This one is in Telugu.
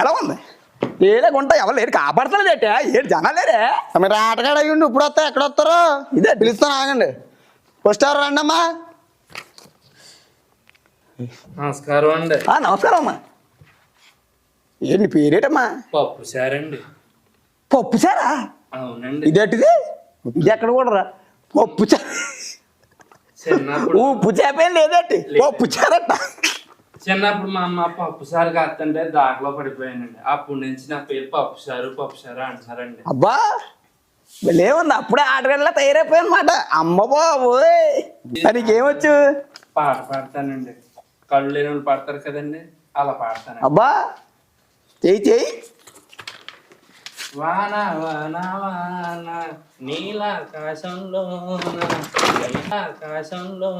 ఎలా ఉంది? ఏలే గుంట ఎవరు లేరు కాపాడతలేదేట ఏడు జనాలు లేరే. మీరు ఆటగాడు అయ్యండి ఇప్పుడు వస్తా ఎక్కడ వస్తారో? ఇదే. పిలుస్తాను ఆగండి. ఫస్ట్ ఎవరు రండి అమ్మా నమస్కారం అండి. ఆ, నమస్కారం అమ్మా. ఏంటి పేరేటమ్మా? పప్పు సారండి పప్పు చారా అవునండి. ఇదేంటిది? ఇది ఎక్కడ కూడా రా పప్పు చారు చిన్నప్పుడు ఉప్పు చేపేం లేదేంటి పప్పు చారట చిన్నప్పుడు మా అమ్మ పప్పు సారు కాస్తుంటే దాకలో పడిపోయానండి. అప్పటి నుంచి నా పేరు పప్పు సారు పప్పు సారు అంటారండి అబ్బా లేవుంది అప్పుడే ఆటగాళ్ళ తయారైపోయాయి అనమాట అమ్మ బాబోయ్. నీకేమొచ్చు పాట పాడతానండి. కళ్ళు లేని వాళ్ళు పాడతారు కదండి అలా పాడతానండి. అబ్బా చెయ్యి చెయ్యి. వాన వాన వాన నీలాకాశంలో నీలాకాశంలో